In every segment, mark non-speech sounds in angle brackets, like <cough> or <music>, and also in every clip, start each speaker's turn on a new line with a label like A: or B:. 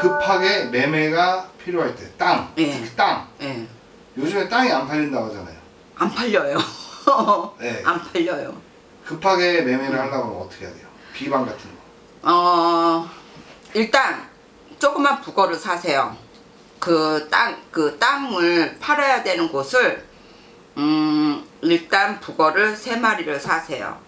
A: 급하게 매매가 필요할 때 땅,
B: 예.
A: 특히 땅.
B: 예.
A: 요즘에 땅이 안 팔린다고 하잖아요.
B: 안 팔려요. <laughs>
A: 네.
B: 안 팔려요.
A: 급하게 매매를 하려고 하면 어떻게 해야 돼요? 비방 같은 거.
B: 어, 일단 조그만 북어를 사세요. 그 땅, 그 땅을 팔아야 되는 곳을 음, 일단 북어를 세 마리를 사세요.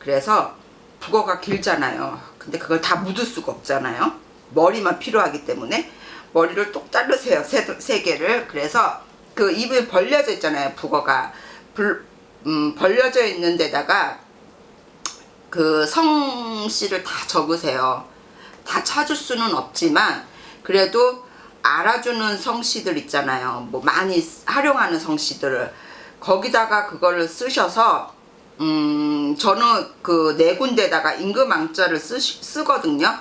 B: 그래서 북어가 길잖아요. 근데 그걸 다 묻을 수가 없잖아요. 머리만 필요하기 때문에 머리를 똑 자르세요. 세, 세 개를. 그래서 그 입이 벌려져 있잖아요. 북어가. 불, 음, 벌려져 있는 데다가 그 성씨를 다 적으세요. 다 찾을 수는 없지만 그래도 알아주는 성씨들 있잖아요. 뭐 많이 쓰- 활용하는 성씨들을 거기다가 그거를 쓰셔서 음 저는 그 네 군데다가 임금왕자를 쓰, 쓰거든요.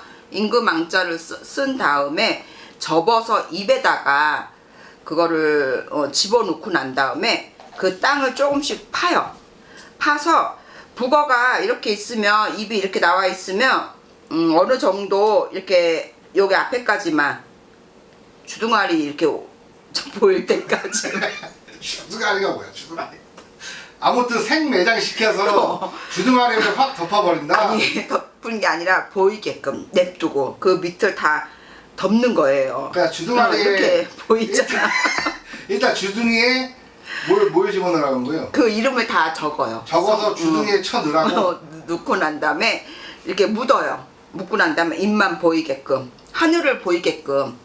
B: 쓰, 쓴 다음에 접어서 입에다가 그거를 어, 집어넣고 난 다음에 그 땅을 조금씩 파요. 파서 북어가 이렇게 있으면 입이 이렇게 나와 있으면 음, 어느 정도 이렇게 여기 앞에까지만 주둥아리 이렇게 오- <laughs> 보일 때까지
A: 주둥아리가 뭐야? 주둥아리. 아무튼 생매장 시켜서 <laughs> 주둥아리를 확 덮어버린다.
B: 아니 덮은 게 아니라 보이게끔 냅두고 그 밑을 다 덮는 거예요.
A: 그러니까 주둥아리에
B: 어, 이렇게 <laughs> 보이잖아.
A: 일단 주둥이에 뭘, 뭘 집어넣으라는 거예요?
B: 그 이름을 다 적어요.
A: 적어서
B: 음.
A: 주둥이에 쳐넣으라고?
B: 어, 넣고 난 다음에 이렇게 묻어요. 묻고 난 다음에 입만 보이게끔 하늘을 보이게끔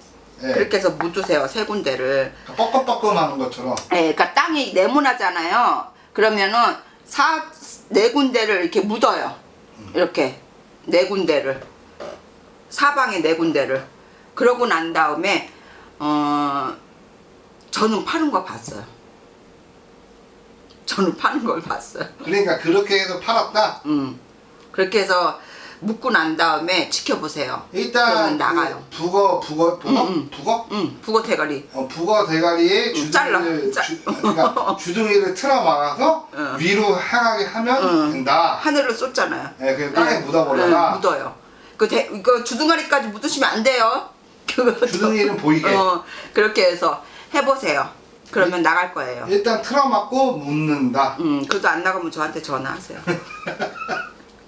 A: 예.
B: 그렇게 해서 묻으세요 세 군데를.
A: 뻐끔뻐끔 하는 것처럼.
B: 예, 그러니까 땅이 네모나잖아요. 그러면은 사 네 군데를 이렇게 묻어요. 이렇게 네 군데를 사방에 네 군데를. 그러고 난 다음에 어 저는 파는 거 봤어요. 저는 파는 걸 봤어요.
A: 그러니까 그렇게 해서 팔았다?
B: 음. 그렇게 해서 묻고 난 다음에 지켜보세요.
A: 일단
B: 그러면 나가요.
A: 그 북어, 북어, 북어?
B: 음, 음.
A: 북어?
B: 응, 북어 대가리.
A: 어, 북어 대가리에
B: 음, 잘라.
A: 주둥이를,
B: 짜-
A: 주, 그러니까 <laughs> 주둥이를 틀어 막아서
B: 응.
A: 위로 향하게 하면
B: 응.
A: 된다.
B: 하늘을 쏟잖아요.
A: 예, 그 땅에
B: 네.
A: 묻어버려라.
B: 네, 묻어요. 그 대, 이거 주둥아리까지 묻으시면 안 돼요. <laughs> 그거
A: 주둥이는 보이게.
B: 어, 그렇게 해서 해보세요. 그러면 나갈 거예요.
A: 일단 틀어 막고 묻는다.
B: 음, 그래도 안 나가면 저한테 전화하세요. <laughs>